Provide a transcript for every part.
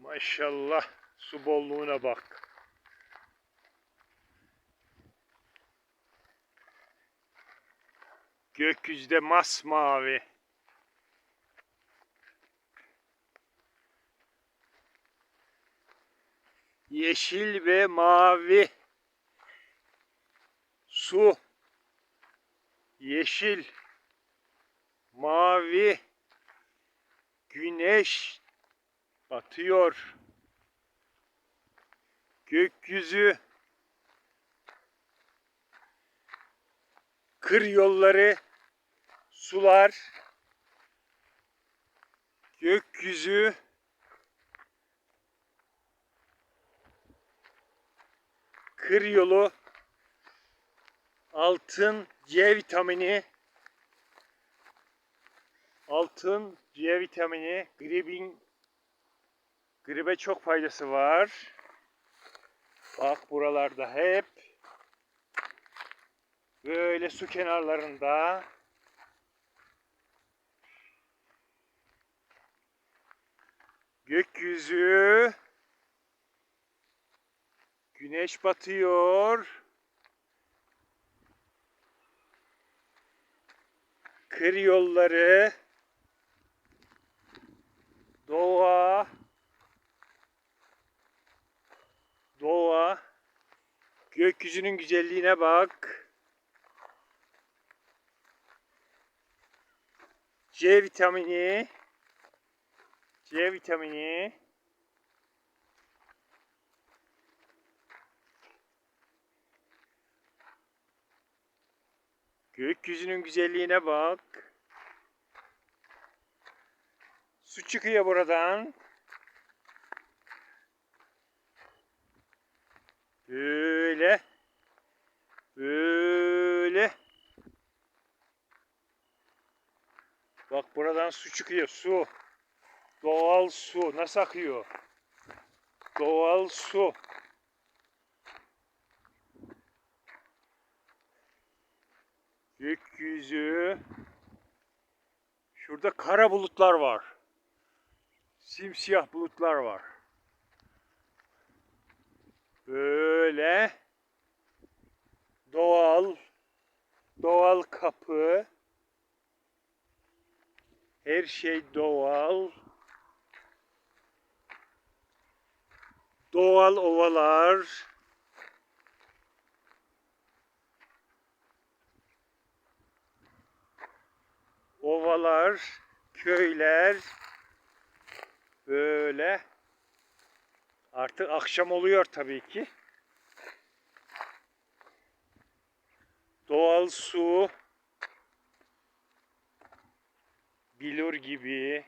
Maşallah su bolluğuna bak. Gökyüzü masmavi. Yeşil ve mavi. Su. Yeşil. Mavi. Güneş batıyor. Gökyüzü kır yolları sular gökyüzü kır yolu altın C vitamini altın C vitamini gribin gribe çok faydası var. Bak buralarda hep böyle su kenarlarında gökyüzü güneş batıyor. Kır yolları doğa doğa gökyüzünün güzelliğine bak. C vitamini C vitamini Gökyüzünün güzelliğine bak. Su çıkıyor buradan. Böyle. Böyle. Bak buradan su çıkıyor. Su. Doğal su. Nasıl akıyor? Doğal su. Gökyüzü. Şurada kara bulutlar var. Simsiyah bulutlar var. Böyle. Doğal doğal kapı. Her şey doğal. Doğal ovalar. Ovalar köyler. Böyle Artık akşam oluyor tabii ki. Doğal su bilur gibi.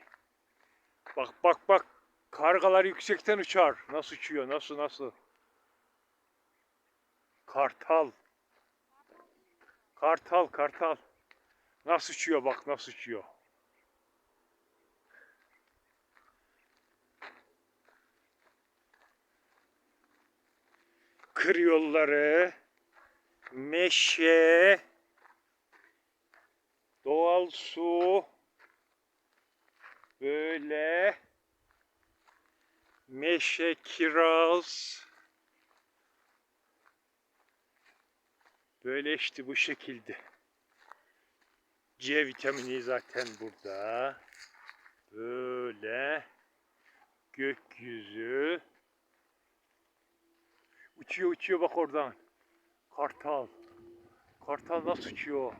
Bak bak bak kargalar yüksekten uçar. Nasıl uçuyor? Nasıl nasıl? Kartal. Kartal kartal. Nasıl uçuyor bak nasıl uçuyor. Kır yolları, meşe, doğal su, böyle meşe, kiraz, böyle işte bu şekilde. C vitamini zaten burada. Böyle gökyüzü. Uçuyor uçuyor bak oradan. Kartal. Kartal nasıl uçuyor?